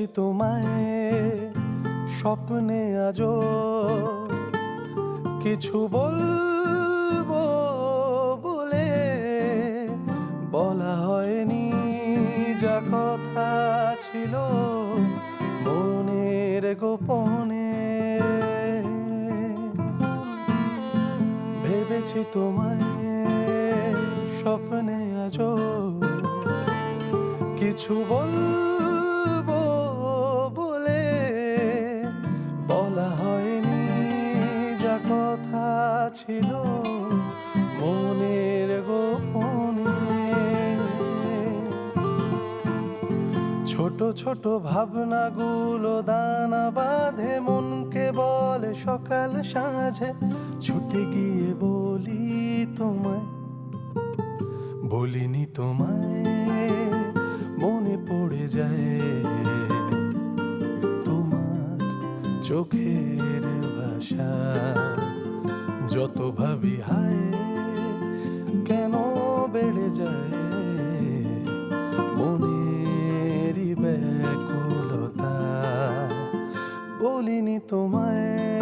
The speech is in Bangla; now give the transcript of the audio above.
ভেবেছি তোমায়, স্বপ্নে আজও কিছু বলব বলে বলা হয়নি, যা কথা ছিল মনের গোপনে। ভেবেছি তোমায়, স্বপ্নে আজও কিছু বলব ছিল মনের গোপনে। ছোট ছোট ভাবনাগুলো দানা বাঁধে মনকে বলে, সকাল সাঁঝে ছুটে গিয়ে বলি তোমায়, বলিনি তোমায়, মনে পড়ে যায় তোমার চোখের ভাষা যত ভাবি হায় কেন বেড়ে যায়? মনেরই ব্যাকুলতা বলিনি তোমায়।